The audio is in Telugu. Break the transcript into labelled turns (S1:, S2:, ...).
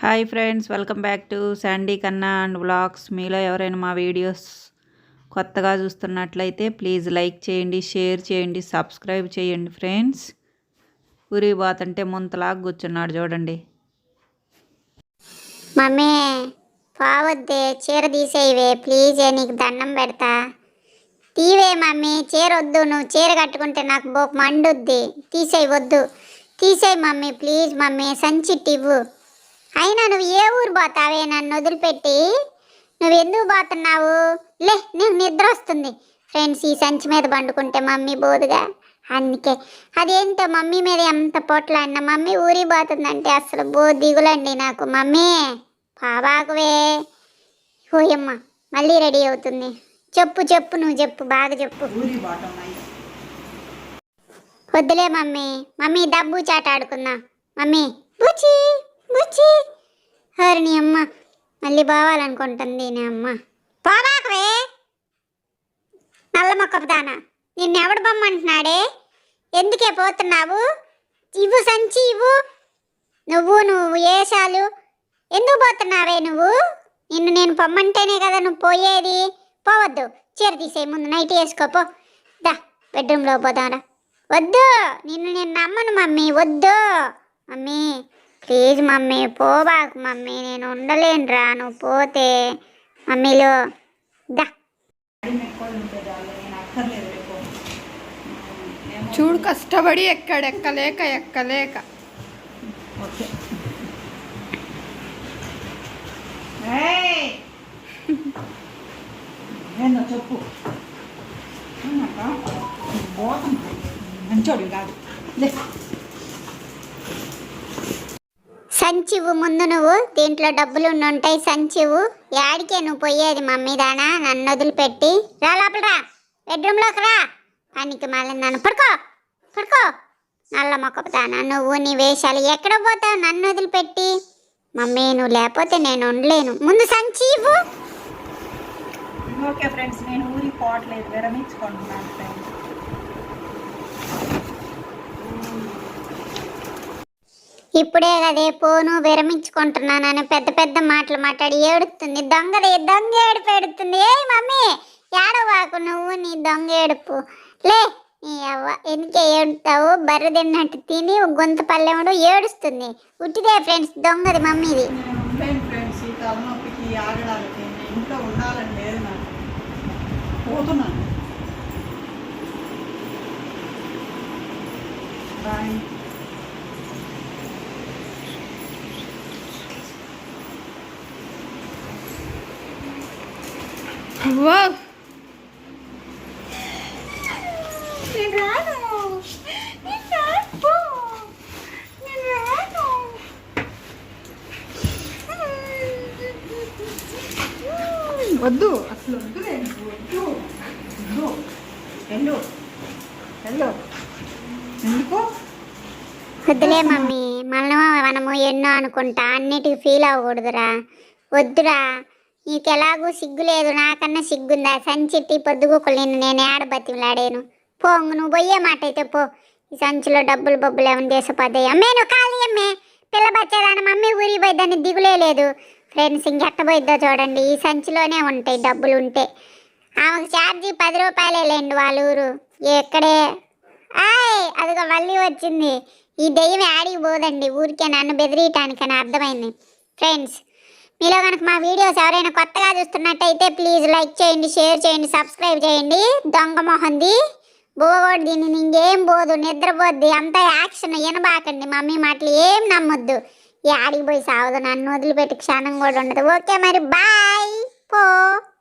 S1: Hi friends welcome back to Sandy Kanna and blogs మీలో ఎవరైనా మా వీడియోస్ కొత్తగా చూస్తున్నట్లయితే ప్లీజ్ లైక్ చేయండి షేర్ చేయండి సబ్స్క్రైబ్ చేయండి ఫ్రెండ్స్. ఊరి పోతుంటే ముంతలాగా కూర్చున్నాడు చూడండి.
S2: మమ్మీ పోవద్దే చీర తీసేయివే ప్లీజ్ నీకు దండం పెడతా. తీవే మమ్మీ చీర వద్దు నువ్వు చీర కట్టుకుంటే నాకు బోక్ మండుద్ది. తీసేయి వద్దు. తీసేయి మమ్మీ ప్లీజ్ మమ్మీ సంచి ఇవ్వు అయినా నువ్వు ఏ ఊరు పోతావే నన్ను వదిలిపెట్టి? నువ్వు ఎందుకు పోతున్నావు? లే నీకు నిద్ర వస్తుంది. ఫ్రెండ్స్ ఈ సంచి మీద పండుకుంటే మమ్మీ బోదుగా. అందుకే. అదేంటో మమ్మీ మీద ఎంత పొట్లాడినా మమ్మీ ఊరి పోతుందంటే అసలు బో దిగులండి నాకు. మమ్మీ పాబాకువే ఓయమ్మ మళ్ళీ రెడీ అవుతుంది. చెప్పు చెప్పు నువ్వు చెప్పు బాగా చెప్పు. వద్దులే మమ్మీ. మమ్మీ డబ్బు చాట ఆడుకుందాం. మమ్మీ బుచ్చి బుచ్చి హరి నీ అమ్మ మళ్ళీ పోవాలనుకుంటుంది నీ అమ్మ. పోబాకవే నల్ల మొక్కపు దానా. నిన్నెవడు బొమ్మంటున్నాడే? ఎందుకే పోతున్నావు? ఇవ్వు సంచి ఇవ్వు. నువ్వు నువ్వు ఏషాలు ఎందుకు పోతున్నావే నువ్వు? నిన్ను నేను పొమ్మంటేనే కదా నువ్వు పోయేది. పోవద్దు. చీర తీసే ముందు. నైట్ వేసుకోపో దా బెడ్రూమ్లో పోదామరా వద్దు. నిన్ను నేను నమ్మను మమ్మీ. వద్దు. మమ్మీ. ప్లీజ్ మమ్మీ పోబాకు మమ్మీ నేను ఉండలేనురా నువ్వు పోతే. మమ్మీలో దా.
S3: చూడు కష్టపడి ఎక్కడెక్కలేక ఎక్కలేక
S1: ఏందో చెప్పు. మంచోడు కాదు. లే.
S2: సంచివు ముందు నువ్వు. దీంట్లో డబ్బులు ఉంటాయి సంచివు యాడికే నువ్వు పోయేది మమ్మీ దానా? నన్ను వదిలిపెట్టి. రా లోపల రా. బెడ్రూమ్లోకి రా. పనికి మళ్ళీ నన్ను పడుకో. పడుకో. నల్ల మొక్క నువ్వు నీ వేషాలు ఎక్కడ పోతావు? నన్ను వదిలిపెట్టి. మమ్మీ నువ్వు లేకపోతే నేను ఉండలేను. ముందు సంచి ఇవ్వు
S1: ఓకే ఫ్రెండ్స్ నేను ఊరికి పోవట్లేదు. విరమించుకుంటున్నాను ఫ్రెండ్స్
S2: ఇప్పుడే కదే పోను విరమించుకుంటున్నానని పెద్ద పెద్ద మాటలు మాట్లాడి ఏడుస్తుంది దొంగది దొంగ ఏడుపు ఏడుతుంది. ఏ మమ్మీ ఏడవాకు నువ్వు నీ దొంగ ఏడుపు. లే నీ అవ్వ ఎందుకే ఏడుతావు? బర్రె తిన్నట్టు తిని గొంత పల్లెముడు ఏడుస్తుంది. ఉట్టిదే ఫ్రెండ్స్ దొంగది మమ్మీది.
S1: పోతున్నాను ఉండలేను ఫ్రెండ్స్ ఈ తలనొప్పికి ఆగడానికి నేను ఇంట్లో ఉండాలని లేదు నాకు పోతున్నాను బాయ్
S3: వా
S1: నేను రాను. నేను రాను. నేను రాను. వద్దు. అసలు వద్దు వద్దు. వద్దు. వెళ్ళు. వెళ్ళు. ఎందుకు?
S2: వద్దులే మమ్మీ. మనం మనము ఎన్నో అనుకుంటా. అన్నిటికి ఫీల్ అవ్వకూడదురా. వద్దురా. నీకు ఎలాగూ సిగ్గు లేదు నాకన్నా సిగ్గుందా? సంచిట్టి పొద్దుగుకులు నిన్ను నేను ఏడ బతిలాడాను పో నువ్వు పోయే మాట అయితే పో. ఈ సంచిలో డబ్బులు బొబ్బులు ఏమైనా దేశపోతాయి అమ్మే నువ్వు ఖాళీ అమ్మే. పిల్ల మమ్మీ ఊరికి పోయిద్దని దిగులే లేదు. ఫ్రెండ్స్ ఇంకెట్ట పోయిద్దో చూడండి. ఈ సంచిలోనే ఉంటాయి డబ్బులు ఉంటే. ఆమెకు ఛార్జీ పది రూపాయలే లేండి వాళ్ళ ఊరు ఎక్కడే? ఆయ్ అదిగో మళ్ళీ వచ్చింది. ఈ దెయ్యం ఆడికి పోదండి? ఊరికే నన్ను బెదిరియటానికని అర్థమైంది. ఫ్రెండ్స్ మీలో కనుక మా వీడియోస్ ఎవరైనా కొత్తగా చూస్తున్నట్టయితే ప్లీజ్ లైక్ చేయండి షేర్ చేయండి సబ్స్క్రైబ్ చేయండి. దొంగ మొహంది. బోగోడు దీన్ని ఇంకేం పోదు నిద్రపోద్ది. అంతా యాక్షన్ వినబాకండి. మమ్మీ మాటలు ఏం నమ్మొద్దు. ఈ ఆడికి పోయి సావదు నన్ను వదిలిపెట్టి క్షణం కూడా ఉండదు. ఓకే మరి బాయ్. పో.